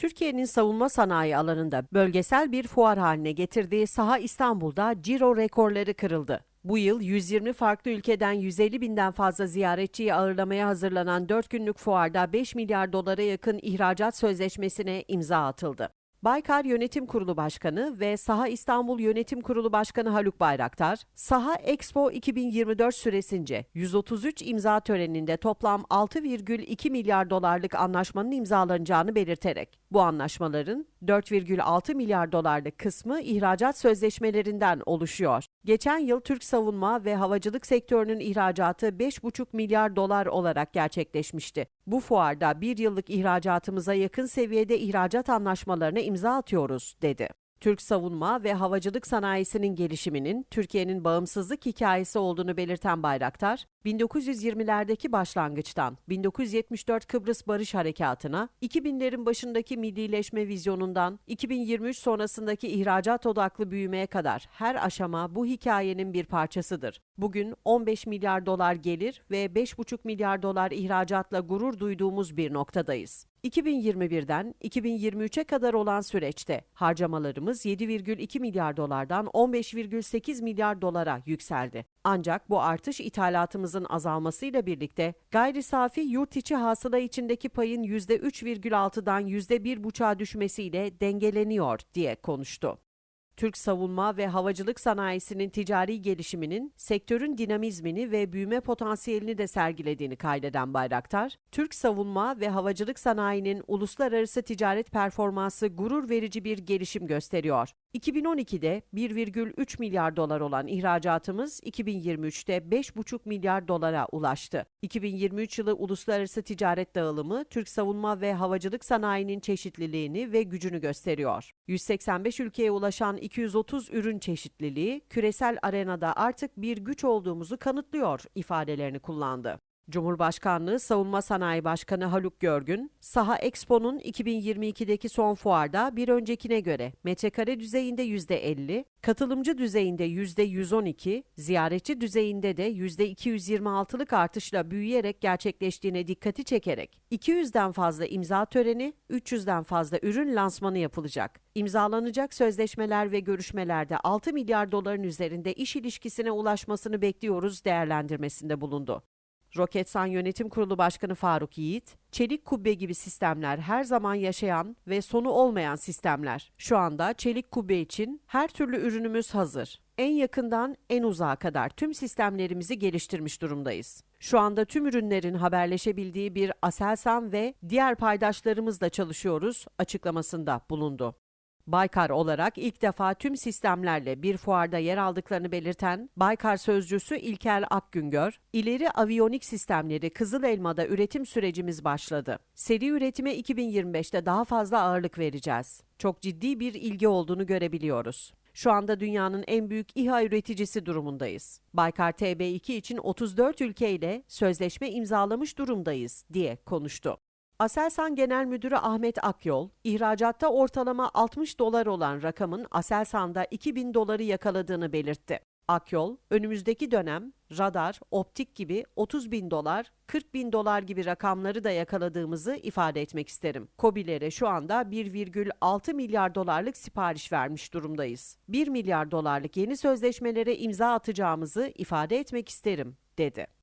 Türkiye'nin savunma sanayi alanında bölgesel bir fuar haline getirdiği Saha İstanbul'da ciro rekorları kırıldı. Bu yıl 120 farklı ülkeden 150 binden fazla ziyaretçiyi ağırlamaya hazırlanan 4 günlük fuarda 5 milyar dolara yakın ihracat sözleşmesine imza atıldı. Baykar Yönetim Kurulu Başkanı ve Saha İstanbul Yönetim Kurulu Başkanı Haluk Bayraktar, Saha Expo 2024 süresince 133 imza töreninde toplam 6,2 milyar dolarlık anlaşmanın imzalanacağını belirterek, bu anlaşmaların 4,6 milyar dolarlık kısmı ihracat sözleşmelerinden oluşuyor. Geçen yıl Türk savunma ve havacılık sektörünün ihracatı 5,5 milyar dolar olarak gerçekleşmişti. Bu fuarda bir yıllık ihracatımıza yakın seviyede ihracat anlaşmalarına imza atıyoruz, dedi. Türk savunma ve havacılık sanayisinin gelişiminin Türkiye'nin bağımsızlık hikayesi olduğunu belirten Bayraktar, 1920'lerdeki başlangıçtan 1974 Kıbrıs Barış Harekatı'na, 2000'lerin başındaki millileşme vizyonundan 2023 sonrasındaki ihracat odaklı büyümeye kadar her aşama bu hikayenin bir parçasıdır. Bugün 15 milyar dolar gelir ve 5,5 milyar dolar ihracatla gurur duyduğumuz bir noktadayız. 2021'den 2023'e kadar olan süreçte harcamalarımız 7,2 milyar dolardan 15,8 milyar dolara yükseldi. Ancak bu artış ithalatımızın azalmasıyla birlikte gayri safi yurt içi hasıla içindeki payın %3,6'dan %1,5'a düşmesiyle dengeleniyor diye konuştu. Türk savunma ve havacılık sanayisinin ticari gelişiminin sektörün dinamizmini ve büyüme potansiyelini de sergilediğini kaydeden Bayraktar, Türk savunma ve havacılık sanayinin uluslararası ticaret performansı gurur verici bir gelişim gösteriyor. 2012'de 1,3 milyar dolar olan ihracatımız 2023'te 5,5 milyar dolara ulaştı. 2023 yılı uluslararası ticaret dağılımı Türk savunma ve havacılık sanayinin çeşitliliğini ve gücünü gösteriyor. 185 ülkeye ulaşan 230 ürün çeşitliliği küresel arenada artık bir güç olduğumuzu kanıtlıyor ifadelerini kullandı. Cumhurbaşkanlığı Savunma Sanayi Başkanı Haluk Görgün, Saha Expo'nun 2022'deki son fuarda bir öncekine göre metrekare düzeyinde %50, katılımcı düzeyinde %112, ziyaretçi düzeyinde de %226'lık artışla büyüyerek gerçekleştiğine dikkati çekerek 200'den fazla imza töreni, 300'den fazla ürün lansmanı yapılacak. İmzalanacak sözleşmeler ve görüşmelerde 6 milyar doların üzerinde iş ilişkisine ulaşmasını bekliyoruz değerlendirmesinde bulundu. Roketsan Yönetim Kurulu Başkanı Faruk Yiğit, çelik kubbe gibi sistemler her zaman yaşayan ve sonu olmayan sistemler. Şu anda çelik kubbe için her türlü ürünümüz hazır. En yakından en uzağa kadar tüm sistemlerimizi geliştirmiş durumdayız. Şu anda tüm ürünlerin haberleşebildiği bir Aselsan ve diğer paydaşlarımızla çalışıyoruz açıklamasında bulundu. Baykar olarak ilk defa tüm sistemlerle bir fuarda yer aldıklarını belirten Baykar sözcüsü İlker Akgüngör, ileri aviyonik sistemleri Kızıl Elma'da üretim sürecimiz başladı. Seri üretime 2025'te daha fazla ağırlık vereceğiz. Çok ciddi bir ilgi olduğunu görebiliyoruz. Şu anda dünyanın en büyük İHA üreticisi durumundayız. Baykar TB2 için 34 ülkeyle sözleşme imzalamış durumdayız diye konuştu. Aselsan Genel Müdürü Ahmet Akyol, ihracatta ortalama 60 dolar olan rakamın Aselsan'da 2000 doları yakaladığını belirtti. Akyol, önümüzdeki dönem radar, optik gibi 30 bin dolar, 40 bin dolar gibi rakamları da yakaladığımızı ifade etmek isterim. Kobilere şu anda 1,6 milyar dolarlık sipariş vermiş durumdayız. 1 milyar dolarlık yeni sözleşmelere imza atacağımızı ifade etmek isterim, dedi.